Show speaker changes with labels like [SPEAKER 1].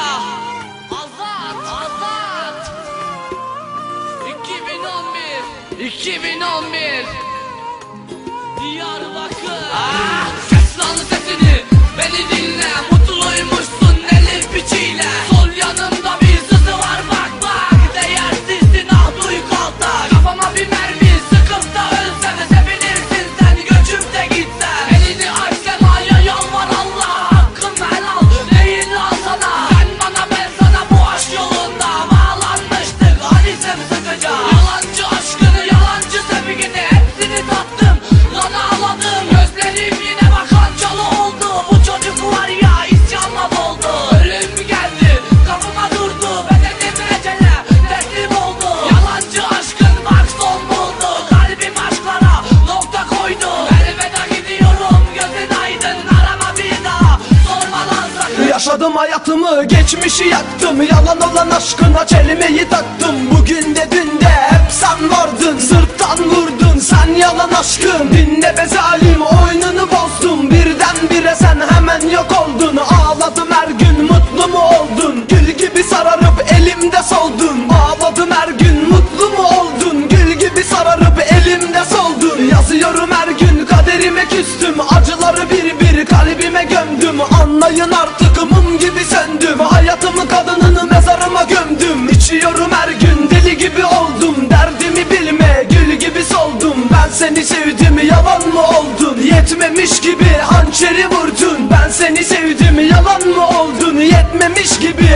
[SPEAKER 1] Familya Azat. Azat 2011 2011 Diyarbakır ah,
[SPEAKER 2] Yaşadım hayatımı geçmişi yaktım. Yalan olan aşkına çelimeyi taktım. Bugün de dün de hep sen vardın. Sırttan vurdun sen yalan aşkın. Dinle be zalim oyununu bozdun. Birdenbire sen hemen yok oldun. Ağladım her gün mutlu mu oldun? Gül gibi sararıp elimde soldun. Ağladım her gün mutlu mu oldun? Gül gibi sararıp elimde soldun. Yazıyorum her gün kaderime küstüm. Acıları bir bir kalbime gömdüm. Anlayın artık Düşüyorum her gün. Deli gibi oldum Derdimi bilme. Gül gibi soldum Ben seni sevdim yalan mı oldun? Yetmemiş gibi hançeri vurdun. Ben seni sevdim yalan mı oldun? Yetmemiş gibi